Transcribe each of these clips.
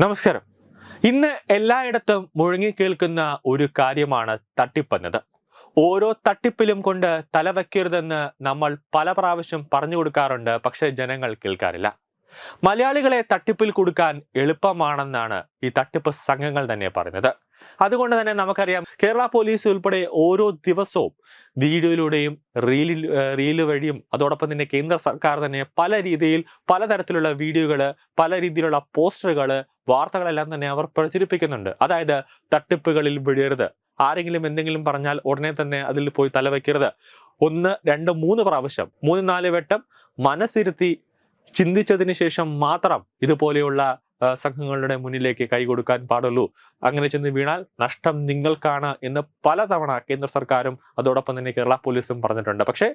നമസ്കാരം. ഇന്ന് എല്ലായിടത്തും മുഴങ്ങിക്കേൾക്കുന്ന ഒരു കാര്യമാണ് തട്ടിപ്പെന്നത്. ഓരോ തട്ടിപ്പിലും കൊണ്ട് തല വയ്ക്കരുതെന്ന് നമ്മൾ പല പ്രാവശ്യം പറഞ്ഞു കൊടുക്കാറുണ്ട് പക്ഷെ ജനങ്ങൾ കേൾക്കാറില്ല. മലയാളികളെ തട്ടിപ്പിൽ കൊടുക്കാൻ എളുപ്പമാണെന്നാണ് ഈ തട്ടിപ്പ് സംഘങ്ങൾ തന്നെ പറയുന്നത്. അതുകൊണ്ട് തന്നെ നമുക്കറിയാം കേരള പോലീസ് ഉൾപ്പെടെ ഓരോ ദിവസവും വീഡിയോയിലൂടെയും റീലിൽ റീൽ വഴിയും അതോടൊപ്പം തന്നെ കേന്ദ്ര സർക്കാർ തന്നെ പല രീതിയിൽ പലതരത്തിലുള്ള വീഡിയോകൾ പല രീതിയിലുള്ള പോസ്റ്ററുകൾ വാർത്തകളെല്ലാം തന്നെ അവർ പ്രചരിപ്പിക്കുന്നുണ്ട്. അതായത് തട്ടിപ്പുകളിൽ വിടരുത്. ആരെങ്കിലും എന്തെങ്കിലും പറഞ്ഞാൽ ഉടനെ തന്നെ അതിൽ പോയി തലവെക്കരുത്. ഒന്ന് രണ്ട് മൂന്ന് പ്രാവശ്യം മൂന്ന് നാല് വട്ടം മനസ്സിരുത്തി ചിന്തിച്ചതിന് ശേഷം മാത്രം ഇതുപോലെയുള്ള സംഘങ്ങളുടെ മുന്നിലേക്ക് കൈ കൊടുക്കാൻ പാടുള്ളൂ. അങ്ങനെ ചെന്ന് വീണാൽ നഷ്ടം നിങ്ങൾക്കാണ് എന്ന് പലതവണ കേന്ദ്ര സർക്കാരും അതോടൊപ്പം തന്നെ കേരള പോലീസും പറഞ്ഞിട്ടുണ്ട്. പക്ഷേ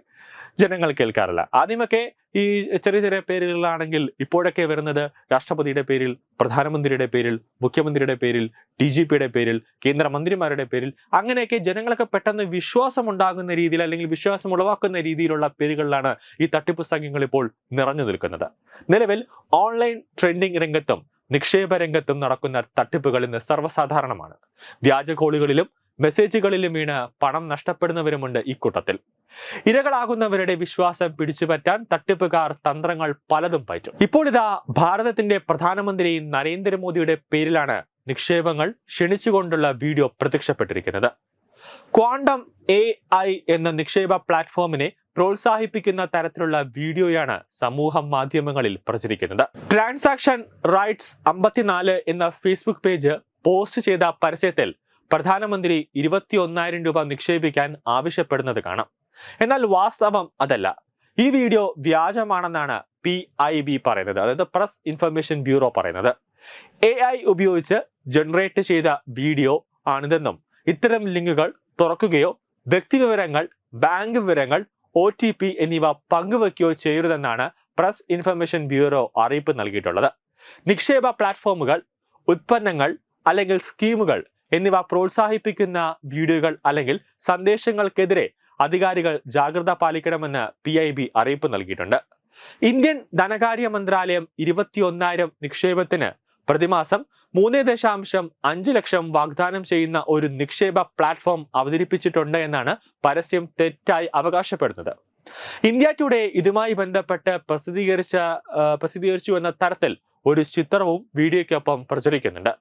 ജനങ്ങൾ കേൾക്കാറില്ല. ആദ്യമൊക്കെ ഈ ചെറിയ ചെറിയ പേരുകളിലാണെങ്കിൽ ഇപ്പോഴൊക്കെ വരുന്നത് രാഷ്ട്രപതിയുടെ പേരിൽ പ്രധാനമന്ത്രിയുടെ പേരിൽ മുഖ്യമന്ത്രിയുടെ പേരിൽ ഡി ജി പിയുടെ പേരിൽ കേന്ദ്രമന്ത്രിമാരുടെ പേരിൽ അങ്ങനെയൊക്കെ ജനങ്ങൾക്ക് പെട്ടെന്ന് വിശ്വാസം ഉണ്ടാകുന്ന രീതിയിൽ അല്ലെങ്കിൽ വിശ്വാസം ഉളവാക്കുന്ന രീതിയിലുള്ള പേരുകളിലാണ് ഈ തട്ടിപ്പ് സംഘങ്ങൾ ഇപ്പോൾ നിറഞ്ഞു നിൽക്കുന്നത്. നിലവിൽ ഓൺലൈൻ ട്രെൻഡിംഗ് രംഗത്തും നിക്ഷേപ രംഗത്തും നടക്കുന്ന തട്ടിപ്പുകൾ ഇന്ന് സർവസാധാരണമാണ്. വ്യാജ കോളുകളിലും മെസ്സേജുകളിലും വീണ് പണം നഷ്ടപ്പെടുന്നവരുമുണ്ട് ഈ കൂട്ടത്തിൽ. ഇരകളാകുന്നവരുടെ വിശ്വാസം പിടിച്ചുപറ്റാൻ തട്ടിപ്പുകാർ തന്ത്രങ്ങൾ പലതും പറ്റും ഇപ്പോൾ ഇതാ ഭാരതത്തിന്റെ പ്രധാനമന്ത്രി നരേന്ദ്രമോദിയുടെ പേരിലാണ് നിക്ഷേപങ്ങൾ ക്ഷണിച്ചുകൊണ്ടുള്ള വീഡിയോ പ്രത്യക്ഷപ്പെട്ടിരിക്കുന്നത്. ക്വാണ്ടം എ ഐ എന്ന നിക്ഷേപ പ്ലാറ്റ്ഫോമിനെ പ്രോത്സാഹിപ്പിക്കുന്ന തരത്തിലുള്ള വീഡിയോയാണ് സമൂഹ മാധ്യമങ്ങളിൽ പ്രചരിക്കുന്നത്. ട്രാൻസാക്ഷൻ റൈറ്റ്സ് അമ്പത്തിനാല് എന്ന ഫേസ്ബുക്ക് പേജ് പോസ്റ്റ് ചെയ്ത പരസ്യത്തിൽ പ്രധാനമന്ത്രി ഇരുപത്തിയൊന്നായിരം രൂപ നിക്ഷേപിക്കാൻ ആവശ്യപ്പെടുന്നത് കാണാം. എന്നാൽ വാസ്തവം അതല്ല. ഈ വീഡിയോ വ്യാജമാണെന്നാണ് പി ഐ ബി പറയുന്നത്. അതായത് പ്രസ് ഇൻഫർമേഷൻ ബ്യൂറോ പറയുന്നത്. എ ഐ ഉപയോഗിച്ച് ജനറേറ്റ് ചെയ്ത വീഡിയോ ആണിതെന്നും ഇത്തരം ലിങ്കുകൾ തുറക്കുകയോ വ്യക്തിവിവരങ്ങൾ ബാങ്ക് വിവരങ്ങൾ ഒ ടി പി എന്നിവ പങ്കുവെക്കുകയോ ചെയ്യരുതെന്നാണ് പ്രസ് ഇൻഫർമേഷൻ ബ്യൂറോ അറിയിപ്പ് നൽകിയിട്ടുള്ളത്. നിക്ഷേപ പ്ലാറ്റ്ഫോമുകൾ ഉൽപ്പന്നങ്ങൾ അല്ലെങ്കിൽ സ്കീമുകൾ എന്നിവ പ്രോത്സാഹിപ്പിക്കുന്ന വീഡിയോകൾ അല്ലെങ്കിൽ സന്ദേശങ്ങൾക്കെതിരെ അധികാരികൾ ജാഗ്രത പാലിക്കണമെന്ന് പി ഐ ബി അറിയിപ്പ് നൽകിയിട്ടുണ്ട്. ഇന്ത്യൻ ധനകാര്യ മന്ത്രാലയം ഇരുപത്തിയൊന്നായിരം നിക്ഷേപത്തിന് പ്രതിമാസം മൂന്ന് ദശാംശം അഞ്ച് ലക്ഷം വാഗ്ദാനം ചെയ്യുന്ന ഒരു നിക്ഷേപ പ്ലാറ്റ്ഫോം അവതരിപ്പിച്ചിട്ടുണ്ട് എന്നാണ് പരസ്യം തെറ്റായി അവകാശപ്പെടുന്നത്. ഇന്ത്യ ടുഡേ ഇതുമായി ബന്ധപ്പെട്ട് പ്രസിദ്ധീകരിച്ച പ്രസിദ്ധീകരിച്ചു എന്ന തരത്തിൽ ഒരു ചിത്രവും വീഡിയോയ്ക്കൊപ്പം പ്രചരിക്കുന്നുണ്ട്.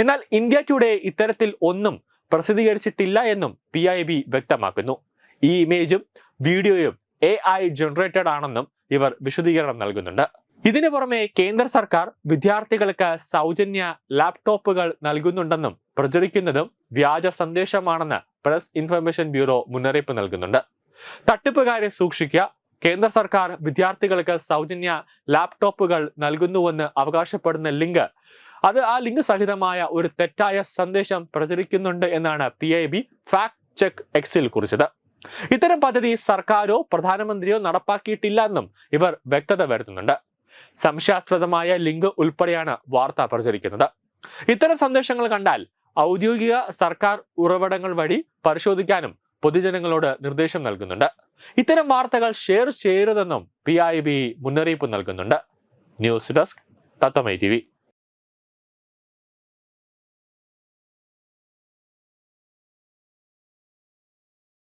എന്നാൽ ഇന്ത്യ ടുഡേ ഇത്തരത്തിൽ ഒന്നും പ്രസിദ്ധീകരിച്ചിട്ടില്ല എന്നും പി ഐ ബി വ്യക്തമാക്കുന്നു. ഈ ഇമേജും വീഡിയോയും എ ഐ ജനറേറ്റഡ് ആണെന്നും ഇവർ വിശദീകരണം നൽകുന്നുണ്ട്. ഇതിനു പുറമെ കേന്ദ്ര സർക്കാർ വിദ്യാർത്ഥികൾക്ക് സൗജന്യ ലാപ്ടോപ്പുകൾ നൽകുന്നുണ്ടെന്നും പ്രചരിക്കുന്നതും വ്യാജ സന്ദേശമാണെന്ന് പ്രസ് ഇൻഫർമേഷൻ ബ്യൂറോ മുന്നറിയിപ്പ് നൽകുന്നുണ്ട്. തട്ടിപ്പുകാരെ സൂക്ഷിക്കുക കേന്ദ്ര സർക്കാർ വിദ്യാർത്ഥികൾക്ക് സൗജന്യ ലാപ്ടോപ്പുകൾ നൽകുന്നുവെന്ന് അവകാശപ്പെടുന്ന ലിങ്ക് അത് ആ ലിംഗസഹിതമായ സഹിതമായ ഒരു തെറ്റായ സന്ദേശം പ്രചരിക്കുന്നുണ്ട് എന്നാണ് P I B fact check എക്സിൽ കുറിച്ചത്. ഇത്തരം പദ്ധതി സർക്കാരോ പ്രധാനമന്ത്രിയോ നടപ്പാക്കിയിട്ടില്ല എന്നും ഇവർ വ്യക്തത വരുത്തുന്നുണ്ട്. സംശയാസ്പദമായ ലിങ്ക് ഉൾപ്പെടെയാണ് വാർത്ത പ്രചരിക്കുന്നത്. ഇത്തരം സന്ദേശങ്ങൾ കണ്ടാൽ ഔദ്യോഗിക സർക്കാർ ഉറവിടങ്ങൾ വഴി പരിശോധിക്കാനും പൊതുജനങ്ങളോട് നിർദ്ദേശം നൽകുന്നുണ്ട്. ഇത്തരം വാർത്തകൾ ഷെയർ ചെയ്യരുതെന്നും പി ഐ ബി മുന്നറിയിപ്പ് നൽകുന്നുണ്ട്. News desk തത്തമൈ T